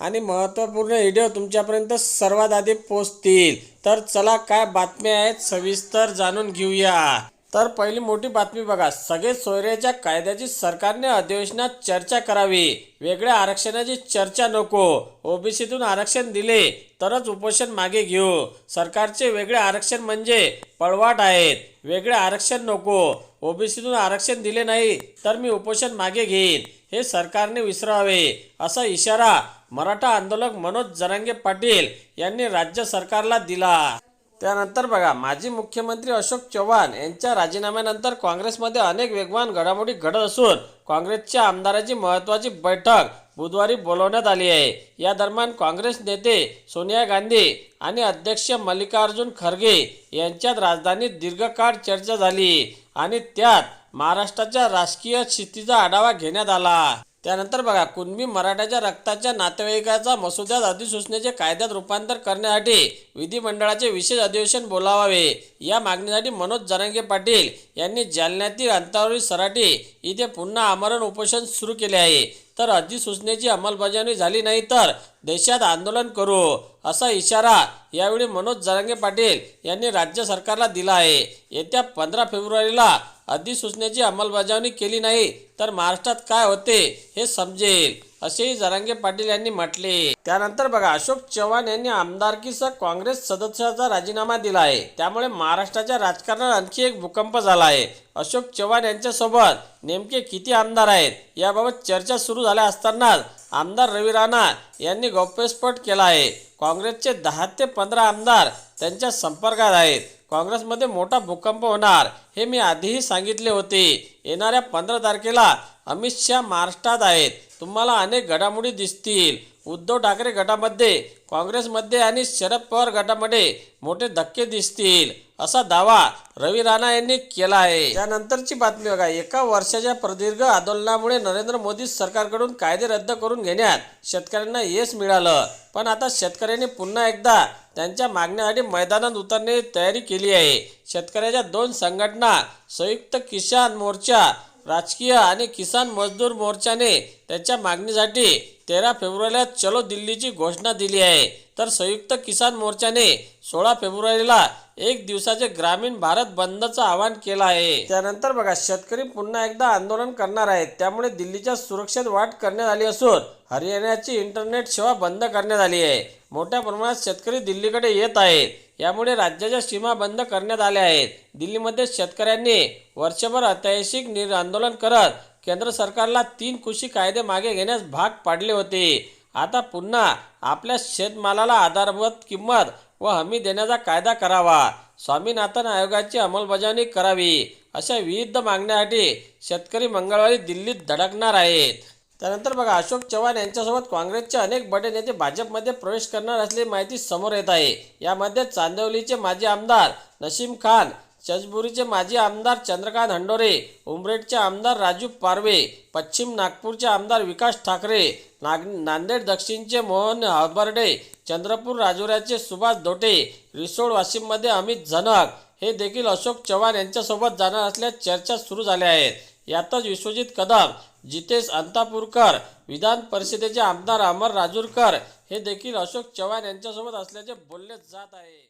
आणि महत्त्वपूर्ण व्हिडिओ तुमच्यापर्यंत सर्वात आधी पोहोचतील. तर चला काय बातम्या आहेत सविस्तर जाणून घेऊया. तर पहिली मोठी बातमी बघा. सगळे सोयऱ्याच्या कायद्याची सरकारने अधिवेशनात चर्चा करावी. वेगळ्या आरक्षणाची चर्चा नको. ओबीसीतून आरक्षण दिले तरच उपोषण मागे घेऊ. सरकारचे वेगळे आरक्षण म्हणजे पळवाट आहेत. वेगळे आरक्षण नको. ओबीसीतून आरक्षण दिले नाही तर मी उपोषण मागे घेईन. हे सरकारने विसरावे. असा इशारा मराठा आंदोलक मनोज जरांगे पाटील यांनी राज्य सरकारला दिला. त्यानंतर बघा माजी मुख्यमंत्री अशोक चव्हाण यांच्या राजीनाम्यानंतर काँग्रेसमध्ये अनेक वेगवान घडामोडी घडत असून काँग्रेसच्या आमदाराची महत्त्वाची बैठक बुधवारी बोलवण्यात आली आहे. या दरम्यान काँग्रेस नेते सोनिया गांधी आणि अध्यक्ष मल्लिकार्जुन खरगे यांच्यात राजधानीत दीर्घकाळ चर्चा झाली आणि त्यात महाराष्ट्राच्या राजकीय स्थितीचा आढावा घेण्यात आला. त्यानंतर बघा कुणबी मराठाच्या रक्ताच्या नातेवाईकाचा मसुद्यात अधिसूचनेचे कायद्यात रूपांतर करण्यासाठी विधिमंडळाचे विशेष अधिवेशन बोलावावे. या मागणीसाठी मनोज जरांगे पाटील यांनी जालन्यातील अंतरावरील सराटी इथे पुन्हा आमरण उपोषण सुरू केले आहे. तर अधिसूचनेची अंमलबजावणी झाली नाही तर देशात आंदोलन करू असा इशारा यावेळी मनोज जरांगे पाटील यांनी राज्य सरकारला दिला आहे. येत्या पंधरा फेब्रुवारीला अधिसूचनेची अंमलबजावणी केली नाही तर महाराष्ट्रात काय होते हे समजेल. असेही जरांगे पाटील यांनी म्हटले. त्यानंतर बघा अशोक चव्हाण यांनी आमदारकीसह काँग्रेस सदस्याचा राजीनामा दिला आहे. त्यामुळे महाराष्ट्राच्या राजकारणात आणखी एक भूकंप झाला आहे. अशोक चव्हाण यांच्यासोबत नेमके किती आमदार आहेत याबाबत चर्चा सुरू झाल्या असतानाच आमदार रवी राणा यांनी गौप्यस्फोट केला आहे. काँग्रेसचे दहा ते पंधरा आमदार त्यांच्या संपर्कात आहेत. काँग्रेसमध्ये मोठा भूकंप होणार हे मी आधीही सांगितले होते. येणाऱ्या पंधरा तारखेला अमित शहा महाराष्ट्रात आहेत. तुम्हाला अनेक घडामोडी दिसतील. उद्धव ठाकरे गटामध्ये काँग्रेसमध्ये आणि शरद पवार गटामध्ये मोठे धक्के दिसतील असा दावा रवी राणा यांनी केला आहे. त्यानंतरची बातमी बघा एका वर्षाच्या प्रदीर्घ आंदोलनामुळे नरेंद्र मोदी सरकारकडून कायदे रद्द करून घेण्यात शेतकऱ्यांना यश मिळालं. पण आता शेतकऱ्यांनी पुन्हा एकदा त्यांच्या मागण्यासाठी मैदानात उतरण्याची तयारी केली आहे. शेतकऱ्याच्या दोन संघटना संयुक्त किसान मोर्चा राजकीय आणि किसान मजदूर मोर्चाने त्याच्या मागणीसाठी तेरा फेब्रुवारीला चलो दिल्लीची घोषणा दिली आहे. तर संयुक्त किसान मोर्चाने सोळा फेब्रुवारीला एक दिवसाचे ग्रामीण भारत बंदचं आवाहन केलं आहे. त्यानंतर बघा शेतकरी पुन्हा एकदा आंदोलन करणार आहेत. त्यामुळे दिल्लीच्या सुरक्षेत वाट करण्यात आली असून हरियाणाची इंटरनेट सेवा बंद करण्यात आली आहे. मोठ्या प्रमाणात शेतकरी दिल्लीकडे येत आहेत. यामुळे राज्याच्या सीमा बंद करण्यात आल्या आहेत. दिल्लीमध्ये शेतकऱ्यांनी वर्षभर ऐतिहासिक निर आंदोलन करत केंद्र सरकारला तीन कृषी कायदे मागे घेण्यास भाग पाडले होते. आता पुन्हा आपल्या शेतमालाला आधारभूत किंमत व हमी देण्याचा कायदा करावा. स्वामीनाथन आयोगाची अंमलबजावणी करावी. अशा विविध मागण्यासाठी शेतकरी मंगळवारी दिल्लीत धडकणार आहेत. त्यानंतर बघा अशोक चव्हाण यांच्यासोबत काँग्रेसचे अनेक बडे नेते भाजपमध्ये प्रवेश करणार असल्याची माहिती समोर येत आहे. यामध्ये चांदवलीचे माजी आमदार नसीम खान चजबुरीचे माजी आमदार चंद्रकांत हंडोरे उमरेडचे आमदार राजू पारवे पश्चिम नागपूरचे आमदार विकास ठाकरे नाग नांदेड दक्षिणचे मोहन हबर्डे चंद्रपूर राजुऱ्याचे सुभाष धोटे रिसोड वाशिममध्ये अमित झनक. हे देखील अशोक चव्हाण यांच्यासोबत जाणार असल्यास चर्चा सुरू झाल्या आहेत. यातच विश्वजित कदम जितेश अंतापूरकर विधान परिषदेचे आमदार अमर राजूरकर हे देखील अशोक चव्हाण यांच्यासोबत असल्याचे बोलले जात आहे.